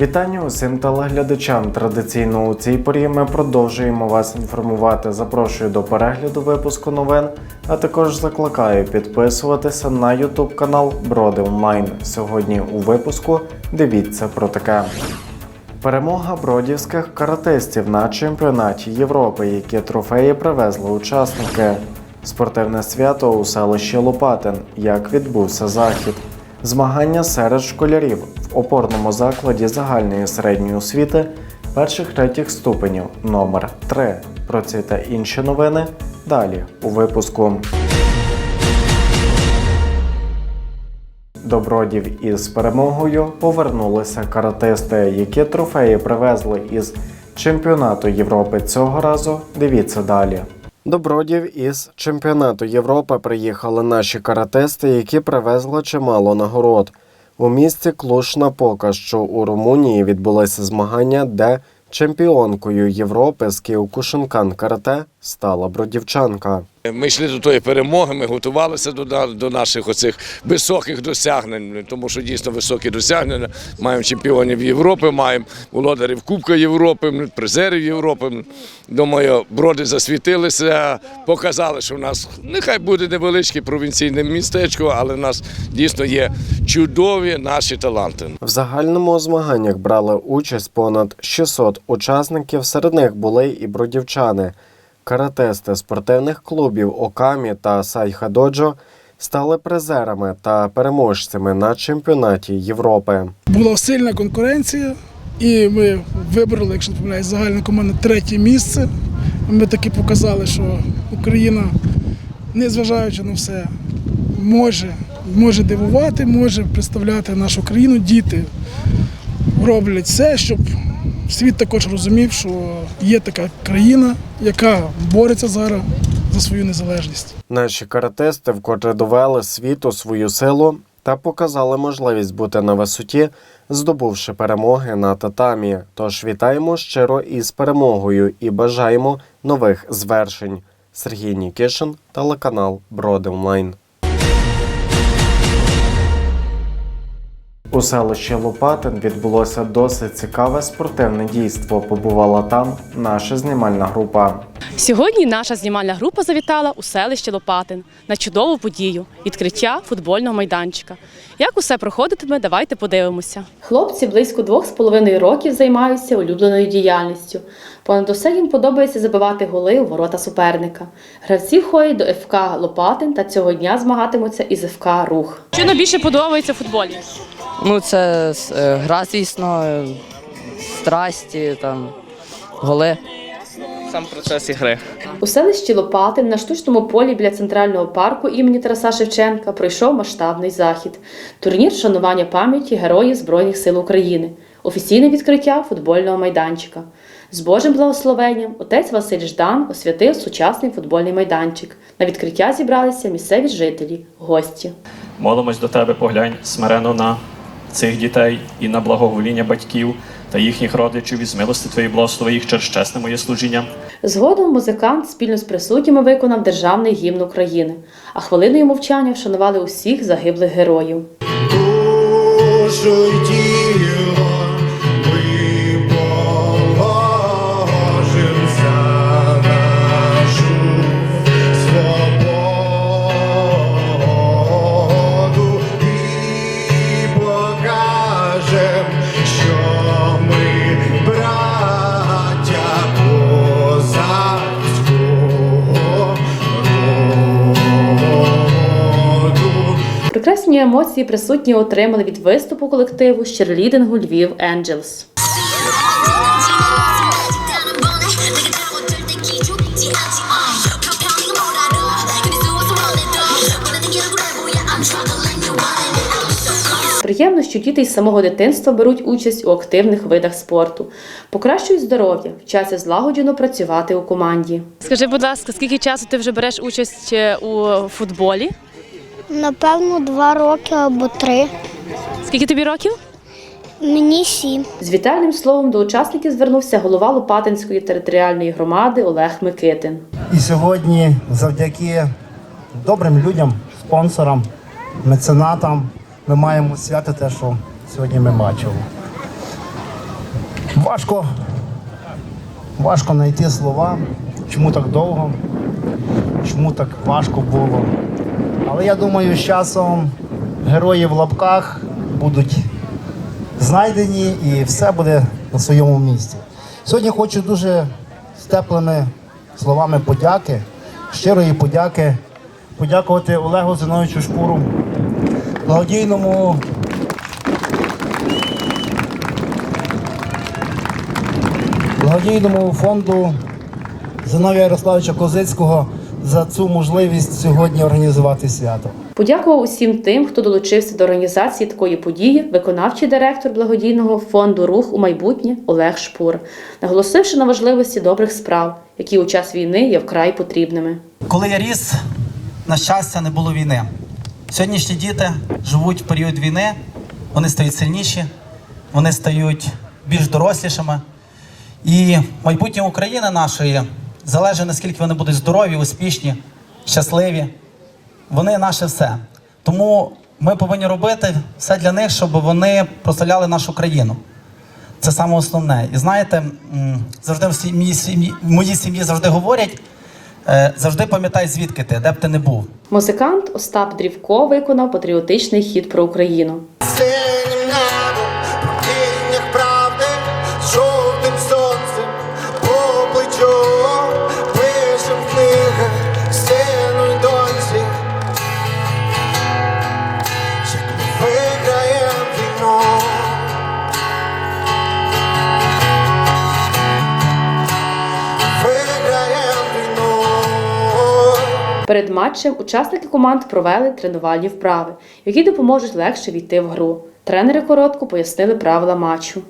Вітання усім телеглядачам. Традиційно у цій порі ми продовжуємо вас інформувати. Запрошую до перегляду випуску новин, а також закликаю підписуватися на YouTube канал Броди Онлайн. Сьогодні у випуску дивіться про таке. Перемога бродівських каратистів на чемпіонаті Європи, які трофеї привезли учасники. Спортивне свято у селищі Лопатин. Як відбувся захід? Змагання серед школярів в опорному закладі загальної середньої освіти перших третіх ступенів номер 3 Про ці та інші новини далі у випуску. До бродів із перемогою повернулися каратисти, які трофеї привезли із чемпіонату Європи цього разу. Дивіться далі. До бродів із чемпіонату Європи приїхали наші каратисти, які привезли чимало нагород. У місті Клуш-Напока, що у Румунії відбулися змагання, де чемпіонкою Європи з Кіокушинкан карате стала бродівчанка. Ми йшли до тої перемоги, ми готувалися до, до наших оцих високих досягнень, тому що дійсно високі досягнення. Маємо чемпіонів Європи, маємо володарів Кубка Європи, призерів Європи. Думаю, броди засвітилися, показали, що в нас нехай буде невеличке провінційне містечко, але в нас дійсно є чудові наші таланти. В загальному змаганнях брали участь понад 600 учасників. Серед них були і бродівчани. Каратисти спортивних клубів Окамі та Сайхадоджо стали призерами та переможцями на чемпіонаті Європи. Була сильна конкуренція, і ми вибрали, якщо помиляюсь, загальна команда третє місце. Ми таки показали, що Україна, незважаючи на все, може, може дивувати, може представляти нашу країну. Діти роблять все, щоб світ також розумів, що є така країна, яка бореться зараз за свою незалежність. Наші каратисти вкотре довели світу свою силу та показали можливість бути на висоті, здобувши перемоги на татамі. Тож вітаємо щиро із перемогою і бажаємо нових звершень. Сергій Нікішин, телеканал Броди Онлайн. У селищі Лопатин відбулося досить цікаве спортивне дійство. Побувала там наша знімальна група. Сьогодні наша знімальна група завітала у селище Лопатин на чудову подію відкриття футбольного майданчика. Як усе проходитиме, давайте подивимося. Хлопці близько двох з половиною років займаються улюбленою діяльністю. Понад усе їм подобається забивати голи у ворота суперника. Гравці входять до ФК Лопатин та цього дня змагатимуться із ФК Рух. Що найбільше подобається в футболі? Ну, це е, гра, звісно, е, страсті, там, голи. Сам процес ігри. У селищі Лопатин на штучному полі біля центрального парку імені Тараса Шевченка пройшов масштабний захід. Турнір вшанування пам'яті Героїв Збройних сил України. Офіційне відкриття футбольного майданчика. З Божим благословенням отець Василь Ждан освятив сучасний футбольний майданчик. На відкриття зібралися місцеві жителі, гості. Молимось до тебе, поглянь смирено на цих дітей і на благовоління батьків та їхніх родичів і з милости твої благослови їх через чесне моє служіння. Згодом музикант спільно з присутніми виконав державний гімн України, а хвилиною мовчання вшанували усіх загиблих героїв. душу Прекрасні емоції присутні отримали від виступу колективу з черлідингу Львів Енджелс. Приємно, що діти із самого дитинства беруть участь у активних видах спорту, покращують здоров'я, вчаться злагоджено працювати у команді. Скажи, будь ласка, скільки часу ти вже береш участь е, у футболі? Напевно, два роки або три. Скільки тобі років? Мені сім. З вітальним словом до учасників звернувся голова Лопатинської територіальної громади Олег Микитин. І сьогодні, завдяки добрим людям, спонсорам, меценатам, ми маємо свято те, що сьогодні ми бачили. Важко, важко знайти слова, чому так довго, чому так важко було. Але я думаю, з часом герої в лапках будуть знайдені і все буде на своєму місці. Сьогодні хочу дуже з теплими словами подяки, щирої подяки, подякувати Олегу Зиновичу Шпуру, благодійному благодійному фонду Зиновія Ярославовича Козицького за цю можливість сьогодні організувати свято. Подякував усім тим, хто долучився до організації такої події, виконавчий директор благодійного фонду Рух у майбутнє Олег Шпур, наголосивши на важливості добрих справ, які у час війни є вкрай потрібними. Коли я ріс, на щастя, не було війни. Сьогоднішні діти живуть в період війни, вони стають сильніші, вони стають більш дорослішими. І майбутнє України нашої залежить, наскільки вони будуть здорові, успішні, щасливі. Вони наше все. Тому ми повинні робити все для них, щоб вони прославляли нашу країну. Це саме основне. І знаєте, завжди в сім'ї, сім'ї- моїй сім'ї завжди говорять, е, завжди пам'ятай, звідки ти, де б ти не був. Музикант Остап Дрівко виконав патріотичний хіт про Україну. Перед матчем учасники команд провели тренувальні вправи, які допоможуть легше війти в гру. Тренери коротко пояснили правила матчу.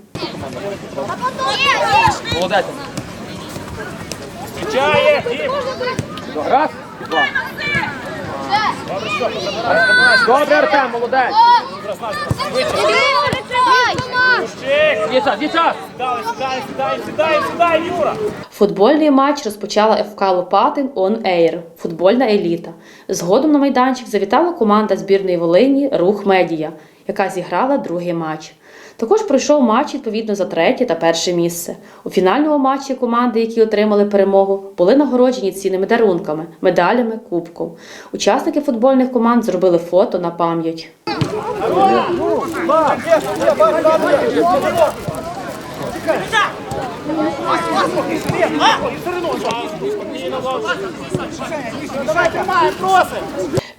Добре, Артем, молодець. Юра Футбольний матч розпочала ФК Лопатин он Ейр. – футбольна еліта. Згодом на майданчик завітала команда збірної Волині Рух Медія, яка зіграла другий матч. Також пройшов матч відповідно за третє та перше місце. У фінальному матчі команди, які отримали перемогу, були нагороджені цінними дарунками, медалями, кубком. Учасники футбольних команд зробили фото на пам'ять.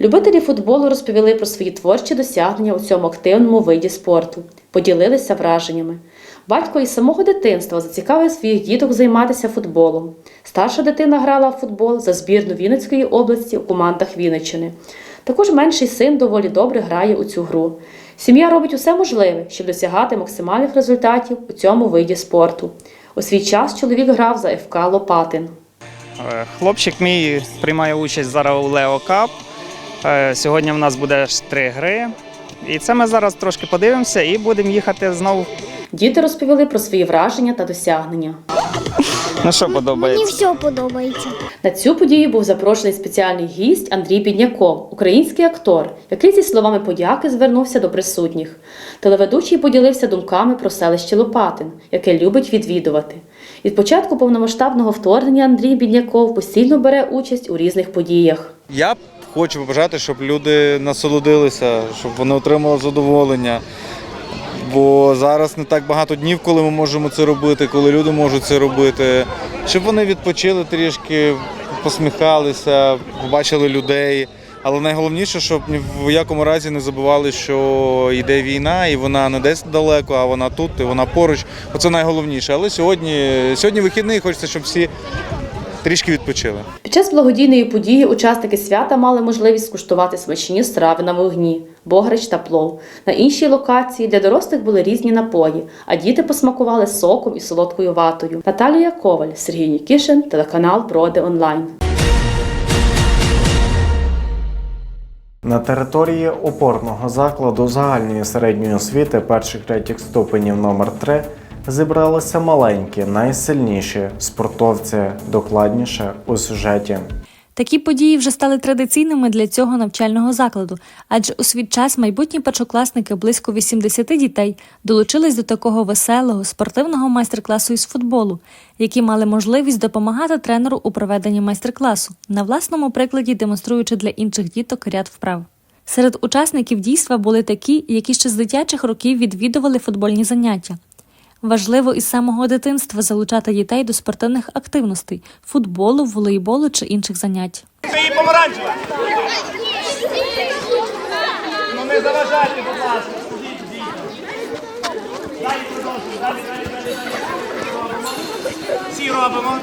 Любителі футболу розповіли про свої творчі досягнення у цьому активному виді спорту, поділилися враженнями. Батько із самого дитинства зацікавив своїх діток займатися футболом. Старша дитина грала в футбол за збірну Вінницької області у командах Вінниччини. Також менший син доволі добре грає у цю гру. Сім'я робить усе можливе, щоб досягати максимальних результатів у цьому виді спорту. У свій час чоловік грав за ФК Лопатин. Е, Хлопчик мій приймає участь зараз у Лео Кап. Е, Сьогодні в нас буде три гри. І це ми зараз трошки подивимося і будемо їхати знову. Діти розповіли про свої враження та досягнення. Ну що Мені все подобається. На цю подію був запрошений спеціальний гість Андрій Бідняков, український актор, який зі словами подяки звернувся до присутніх. Телеведучий поділився думками про селище Лопатин, яке любить відвідувати. Від початку повномасштабного вторгнення Андрій Бідняков постійно бере участь у різних подіях. Я хочу побажати, щоб люди насолодилися, щоб вони отримали задоволення. Бо зараз не так багато днів, коли ми можемо це робити, коли люди можуть це робити. Щоб вони відпочили трішки, посміхалися, побачили людей. Але найголовніше, щоб ні в якому разі не забували, що йде війна, і вона не десь далеко, а вона тут, і вона поруч. Оце найголовніше. Але сьогодні, сьогодні вихідний, хочеться, щоб всі трішки відпочили. Під час благодійної події учасники свята мали можливість скуштувати смачні страви на вогні, бограч та плов. На іншій локації для дорослих були різні напої, а діти посмакували соком і солодкою ватою. Наталія Коваль, Сергій Нікішин, телеканал Броди Онлайн. На території опорного закладу загальної середньої освіти перших третіх ступенів номер 3 зібралися маленькі, найсильніші спортовці, докладніше у сюжеті. Такі події вже стали традиційними для цього навчального закладу, адже у свій час майбутні першокласники близько 80 дітей долучились до такого веселого спортивного майстер-класу із футболу, які мали можливість допомагати тренеру у проведенні майстер-класу, на власному прикладі демонструючи для інших діток ряд вправ. Серед учасників дійства були такі, які ще з дитячих років відвідували футбольні заняття. Важливо із самого дитинства залучати дітей до спортивних активностей футболу, волейболу чи інших занять. Це помаранчева. Ну не заважайте, будь ласка. Далі. Всі робимо.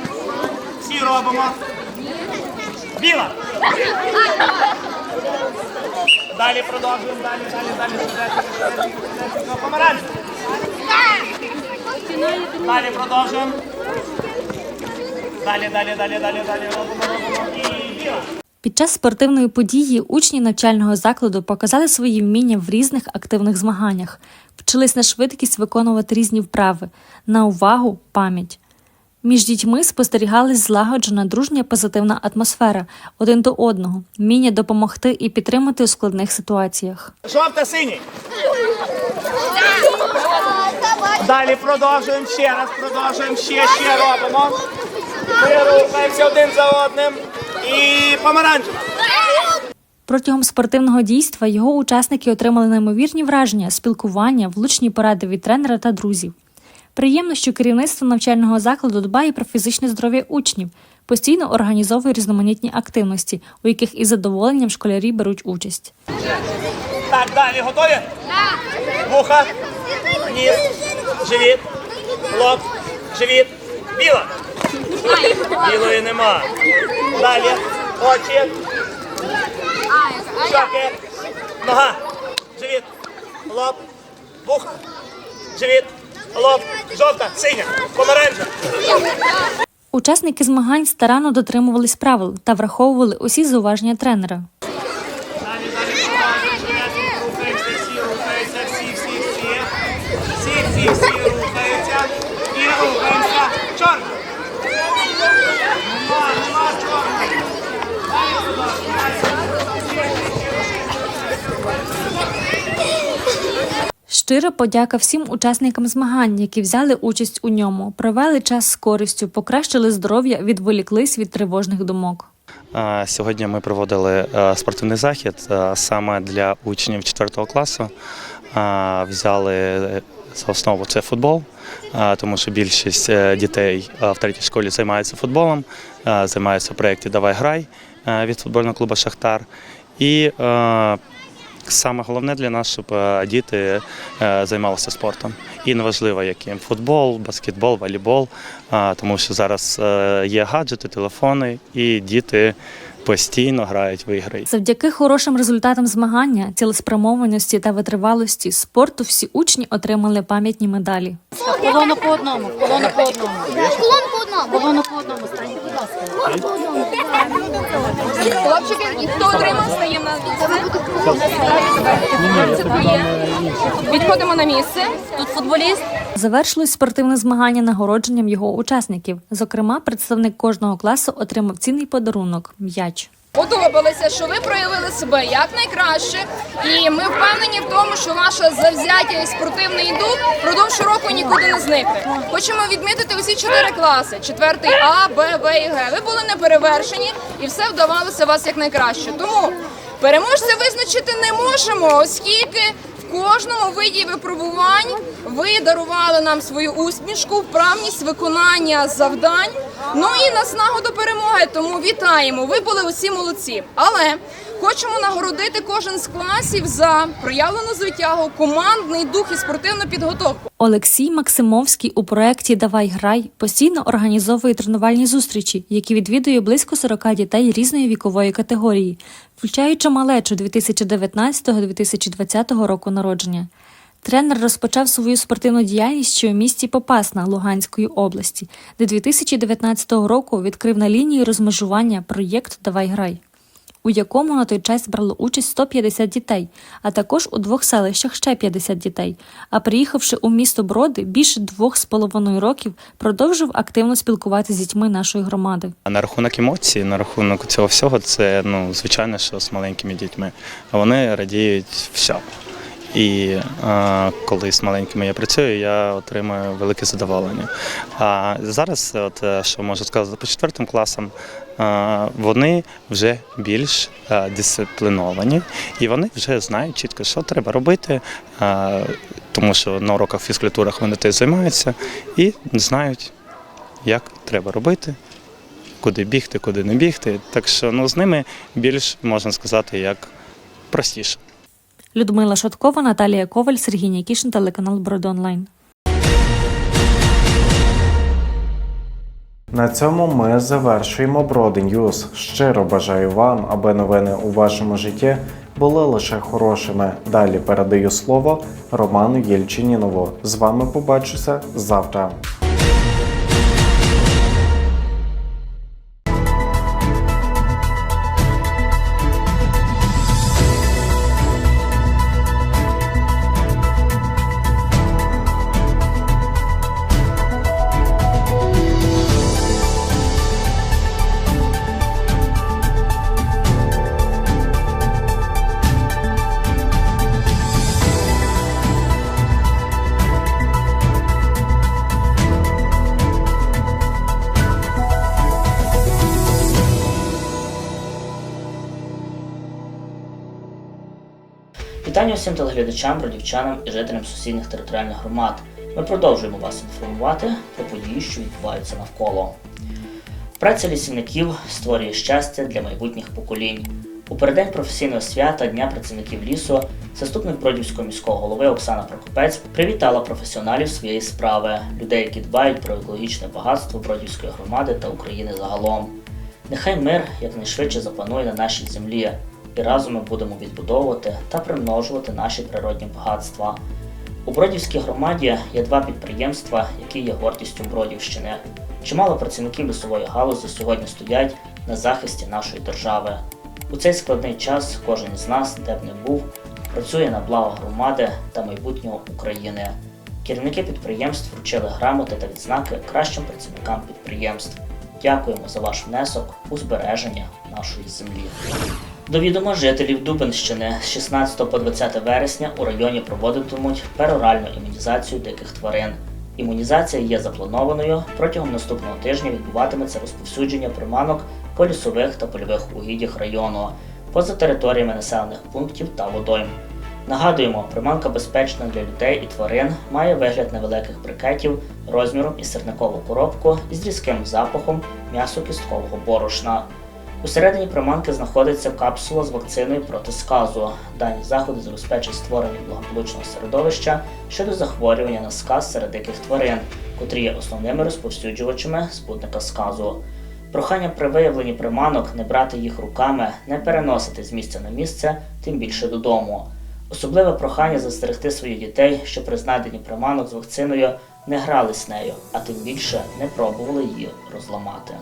Всі робимо. Біла. Далі продовжуємо. Далі, далі, далі. Помаранчева. Далі продовжуємо. Далі, далі, далі, далі, далі. Під час спортивної події учні навчального закладу показали свої вміння в різних активних змаганнях, вчились на швидкість виконувати різні вправи, на увагу, пам'ять. Між дітьми спостерігалась злагоджена дружня позитивна атмосфера один до одного, вміння допомогти і підтримати у складних ситуаціях. Жовта синій. Далі продовжуємо ще раз, продовжуємо ще, ще робимо. Ми рухаємося один за одним. І помаранчева. Протягом спортивного дійства його учасники отримали неймовірні враження, спілкування, влучні поради від тренера та друзів. Приємно, що керівництво навчального закладу дбає про фізичне здоров'я учнів, постійно організовує різноманітні активності, у яких із задоволенням школярі беруть участь. Так, далі готові? Вуха, ніс, живіт, лоб, живіт, біла. Білої нема. Далі. Очі. Щоки. Нога. Живіт. Лоб. Вуха. Живіт. Лоб. Жовта. Синя. помаранча. Учасники змагань старанно дотримувались правил та враховували усі зауваження тренера. Далі, далі, далі. Рухаємося, всі рухаються, всі, всі, всі. Всі, всі, всі рухаються. І рухаємося. Чорна. Нема, нема чорної. Далі, будь ласка, Щира подяка всім учасникам змагань, які взяли участь у ньому, провели час з користю, покращили здоров'я, відволіклись від тривожних думок. Сьогодні ми проводили е, спортивний захід е, саме для учнів 4 класу. Взяли е, за основу це футбол, тому що більшість дітей в третій школі займаються футболом, займаються в проєкті Давай грай від футбольного клубу Шахтар. І саме головне для нас, щоб е, діти е, займалися спортом. І неважливо, яким футбол, баскетбол, волейбол, тому що зараз е, є гаджети, телефони, і діти постійно грають в ігри. Завдяки хорошим результатам змагання, цілеспрямованості та витривалості спорту всі учні отримали пам'ятні медалі. Колону по одному, колону по одному. Колон по одному. Колону по одному, станьте, будь ласка. Хлопчики, хто отримав, стаємо на місце. Відходимо на місце. Тут футболіст. Завершилось спортивне змагання нагородженням його учасників. Зокрема, представник кожного класу отримав цінний подарунок м'яч. Подобалося, що ви проявили себе як найкраще, і ми впевнені в тому, що ваша завзяття і спортивний дух впродовж року нікуди не зникне. Хочемо відмітити усі чотири класи: четвертий А, Б, В і Г. Ви були неперевершені і все вдавалося вас як найкраще. Тому переможця визначити не можемо, оскільки кожному виді випробувань ви дарували нам свою усмішку, вправність виконання завдань. Ну і наснагу до перемоги, тому вітаємо. Ви були усі молодці. Але хочемо нагородити кожен з класів за проявлену звитягу, командний дух і спортивну підготовку. Олексій Максимовський у проєкті Давай грай постійно організовує тренувальні зустрічі, які відвідує близько 40 дітей різної вікової категорії, включаючи малечу 2019-2020 року народження. Тренер розпочав свою спортивну діяльність ще у місті Попасна Луганської області, де 2019 року відкрив на лінії розмежування проєкт Давай грай у якому на той час брало участь 150 дітей, а також у двох селищах ще 50 дітей. А приїхавши у місто Броди більше двох з половиною років, продовжив активно спілкуватися з дітьми нашої громади. А на рахунок емоцій, на рахунок цього всього, це ну звичайно, що з маленькими дітьми вони радіють всьому. І е, коли з маленькими я працюю, я отримую велике задоволення. А зараз, от е, що можу сказати по четвертим класам, е, вони вже більш е, дисципліновані і вони вже знають чітко, що треба робити, е, тому що на уроках фізкультурах вони теж займаються і знають, як треба робити. Куди бігти, куди не бігти. Так що ну, з ними більш можна сказати як простіше. Людмила Шоткова, Наталія Коваль, Сергій Нікішин, телеканал Броди Онлайн. На цьому ми завершуємо Броди. Щиро бажаю вам, аби новини у вашому житті були лише хорошими. Далі передаю слово Роману Єльчинінову. З вами побачуся завтра. Всім телеглядачам, бродівчанам і жителям сусідніх територіальних громад. Ми продовжуємо вас інформувати про події, що відбуваються навколо. Праця лісівників створює щастя для майбутніх поколінь. У переддень професійного свята Дня працівників лісу заступник Бродівського міського голови Оксана Прокопець привітала професіоналів своєї справи, людей, які дбають про екологічне багатство Бродівської громади та України загалом. Нехай мир якнайшвидше запанує на нашій землі, і разом ми будемо відбудовувати та примножувати наші природні багатства. У Бродівській громаді є два підприємства, які є гордістю Бродівщини. Чимало працівників лісової галузі сьогодні стоять на захисті нашої держави. У цей складний час кожен із нас, де б не був, працює на благо громади та майбутнього України. Керівники підприємств вручили грамоти та відзнаки кращим працівникам підприємств. Дякуємо за ваш внесок у збереження нашої землі. До відома жителів Дубенщини з 16 по 20 вересня у районі проводитимуть пероральну імунізацію диких тварин. Імунізація є запланованою. Протягом наступного тижня відбуватиметься розповсюдження приманок по лісових та польових угіддях району, поза територіями населених пунктів та водойм. Нагадуємо, приманка безпечна для людей і тварин, має вигляд невеликих брикетів розміром із сирникову коробку із різким запахом м'ясо-кісткового борошна. Усередині приманки знаходиться капсула з вакциною проти сказу. Дані заходи забезпечать створення благополучного середовища щодо захворювання на сказ серед диких тварин, котрі є основними розповсюджувачами спутника сказу. Прохання при виявленні приманок не брати їх руками, не переносити з місця на місце, тим більше додому. Особливе прохання застерегти своїх дітей, що при знайденні приманок з вакциною не грались нею, а тим більше не пробували її розламати.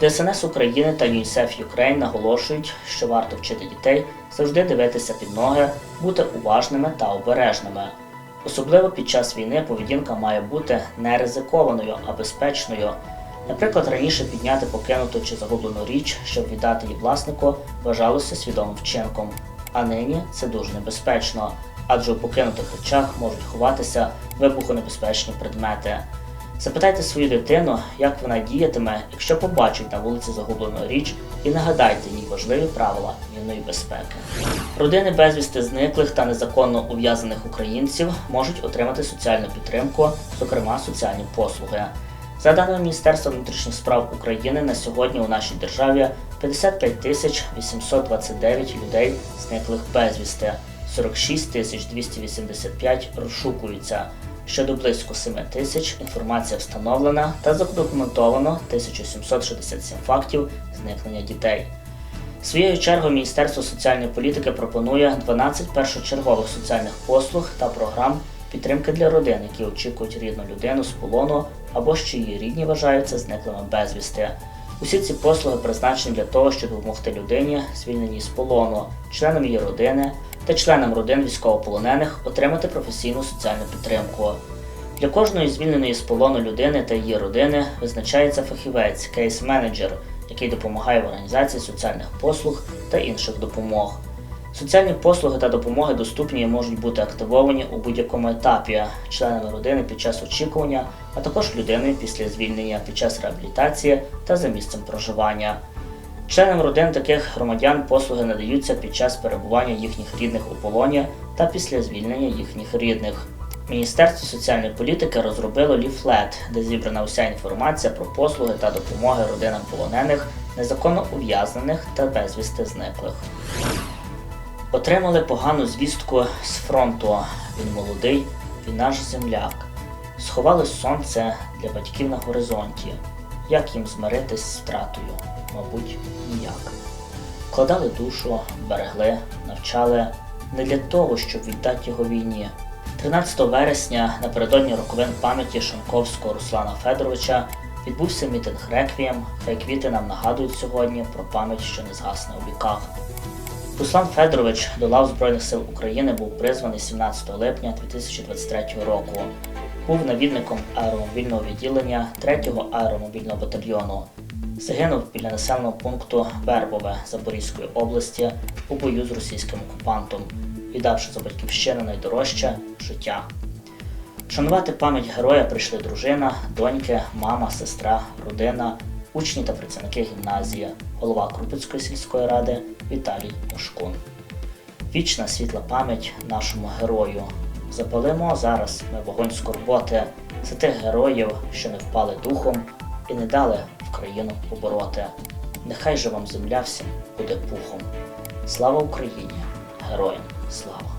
ДСНС України та ЮНІСЕФ Юкрейн наголошують, що варто вчити дітей завжди дивитися під ноги, бути уважними та обережними. Особливо під час війни поведінка має бути не ризикованою, а безпечною. Наприклад, раніше підняти покинуту чи загублену річ, щоб віддати її власнику, вважалося свідомим вчинком. А нині це дуже небезпечно, адже у покинутих речах можуть ховатися вибухонебезпечні предмети. Запитайте свою дитину, як вона діятиме, якщо побачить на вулиці загублену річ, і нагадайте їй важливі правила вільної безпеки. Родини безвісти зниклих та незаконно ув'язаних українців можуть отримати соціальну підтримку, зокрема соціальні послуги. За даними Міністерства внутрішніх справ України, на сьогодні у нашій державі 55 тисяч 829 людей зниклих безвісти, 46 тисяч 285 розшукуються. Щодо близько 7 тисяч інформація встановлена та задокументовано 1767 фактів зникнення дітей. Своєю чергою Міністерство соціальної політики пропонує 12 першочергових соціальних послуг та програм підтримки для родин, які очікують рідну людину з полону або ж чиї рідні вважаються зниклими безвісти. Усі ці послуги призначені для того, щоб допомогти людині, звільненій з полону, членам її родини та членам родин військовополонених отримати професійну соціальну підтримку. Для кожної звільненої з полону людини та її родини визначається фахівець, кейс-менеджер, який допомагає в організації соціальних послуг та інших допомог. Соціальні послуги та допомоги доступні і можуть бути активовані у будь-якому етапі членами родини під час очікування, а також людиною після звільнення під час реабілітації та за місцем проживання. Членам родин таких громадян послуги надаються під час перебування їхніх рідних у полоні та після звільнення їхніх рідних. Міністерство соціальної політики розробило ліфлет, де зібрана уся інформація про послуги та допомоги родинам полонених, незаконно ув'язнених та безвісти зниклих. Отримали погану звістку з фронту. Він молодий, він наш земляк. Сховали сонце для батьків на горизонті. Як їм змиритись з втратою? Мабуть, ніяк. Вкладали душу, берегли, навчали не для того, щоб віддати його війні. 13 вересня, напередодні роковин пам'яті Шанковського Руслана Федоровича, відбувся мітинг Реквієм, хай квіти нам нагадують сьогодні про пам'ять, що не згасне у віках. Руслан Федорович до лав Збройних сил України був призваний 17 липня 2023 року. Був навідником аеромобільного відділення 3-го аеромобільного батальйону. Загинув біля населеного пункту Вербове Запорізької області у бою з російським окупантом, віддавши за батьківщину найдорожче життя. Шанувати пам'ять героя прийшли дружина, доньки, мама, сестра, родина, учні та працівники гімназії, голова Крупицької сільської ради Віталій Мошкун. Вічна світла пам'ять нашому герою. Запалимо зараз ми вогонь скорботи за тих героїв, що не впали духом і не дали в побороти. Нехай же вам земля всім буде пухом. Слава Україні! Героям слава!